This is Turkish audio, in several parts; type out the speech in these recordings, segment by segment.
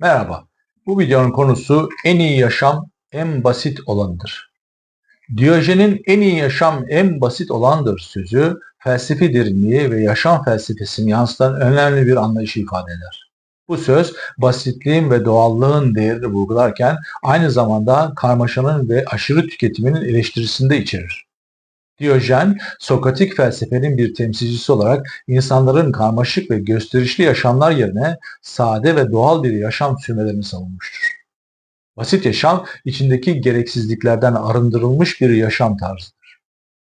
Merhaba, bu videonun konusu en iyi yaşam en basit olanıdır. Diyojen'in en iyi yaşam en basit olandır sözü felsefi derinliği ve yaşam felsefesini yansıtan önemli bir anlayışı ifade eder. Bu söz basitliğin ve doğallığın değerini vurgularken aynı zamanda karmaşanın ve aşırı tüketiminin eleştirisini de içerir. Diyojen, Sokratik felsefenin bir temsilcisi olarak insanların karmaşık ve gösterişli yaşamlar yerine sade ve doğal bir yaşam sürmelerini savunmuştur. Basit yaşam, içindeki gereksizliklerden arındırılmış bir yaşam tarzıdır.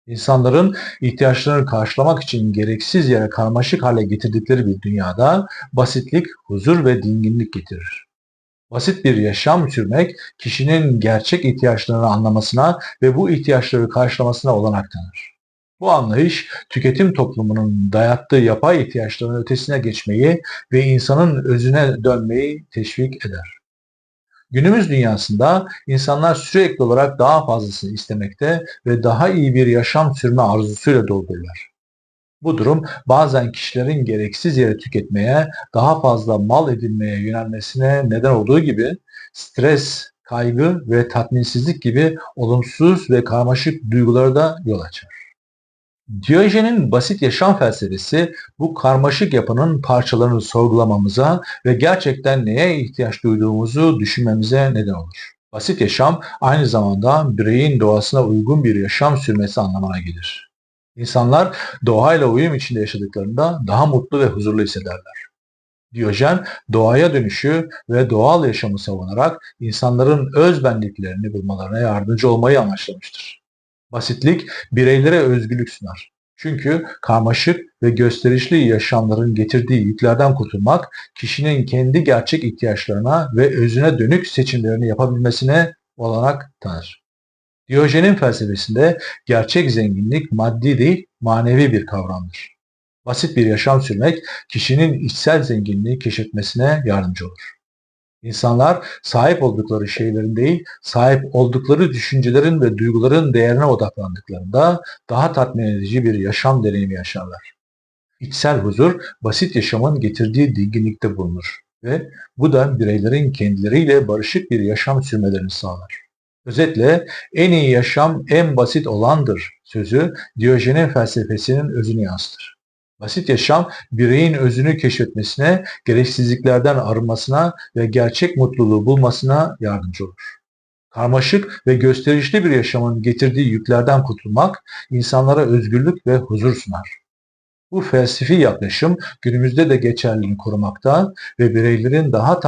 İnsanların ihtiyaçlarını karşılamak için gereksiz yere karmaşık hale getirdikleri bir dünyada basitlik, huzur ve dinginlik getirir. Basit bir yaşam sürmek kişinin gerçek ihtiyaçlarını anlamasına ve bu ihtiyaçları karşılamasına olanak tanır. Bu anlayış tüketim toplumunun dayattığı yapay ihtiyaçların ötesine geçmeyi ve insanın özüne dönmeyi teşvik eder. Günümüz dünyasında insanlar sürekli olarak daha fazlasını istemekte ve daha iyi bir yaşam sürme arzusuyla doldururlar. Bu durum bazen kişilerin gereksiz yere tüketmeye, daha fazla mal edinmeye yönelmesine neden olduğu gibi stres, kaygı ve tatminsizlik gibi olumsuz ve karmaşık duyguları da yol açar. Diyojen'in basit yaşam felsefesi bu karmaşık yapının parçalarını sorgulamamıza ve gerçekten neye ihtiyaç duyduğumuzu düşünmemize neden olur. Basit yaşam aynı zamanda bireyin doğasına uygun bir yaşam sürmesi anlamına gelir. İnsanlar doğayla uyum içinde yaşadıklarında daha mutlu ve huzurlu hissederler. Diyojen doğaya dönüşü ve doğal yaşamı savunarak insanların öz benliklerini bulmalarına yardımcı olmayı amaçlamıştır. Basitlik bireylere özgürlük sunar. Çünkü karmaşık ve gösterişli yaşamların getirdiği yüklerden kurtulmak kişinin kendi gerçek ihtiyaçlarına ve özüne dönük seçimlerini yapabilmesine olanak tanır. Diyojen'in felsefesinde gerçek zenginlik maddi değil manevi bir kavramdır. Basit bir yaşam sürmek kişinin içsel zenginliği keşfetmesine yardımcı olur. İnsanlar sahip oldukları şeylerin değil, sahip oldukları düşüncelerin ve duyguların değerine odaklandıklarında daha tatmin edici bir yaşam deneyimi yaşarlar. İçsel huzur basit yaşamın getirdiği dinginlikte bulunur ve bu da bireylerin kendileriyle barışık bir yaşam sürmelerini sağlar. Özetle en iyi yaşam en basit olandır sözü Diyojen'in felsefesinin özünü yansıtır. Basit yaşam bireyin özünü keşfetmesine, gereksizliklerden arınmasına ve gerçek mutluluğu bulmasına yardımcı olur. Karmaşık ve gösterişli bir yaşamın getirdiği yüklerden kurtulmak insanlara özgürlük ve huzur sunar. Bu felsefi yaklaşım günümüzde de geçerliliğini korumakta ve bireylerin daha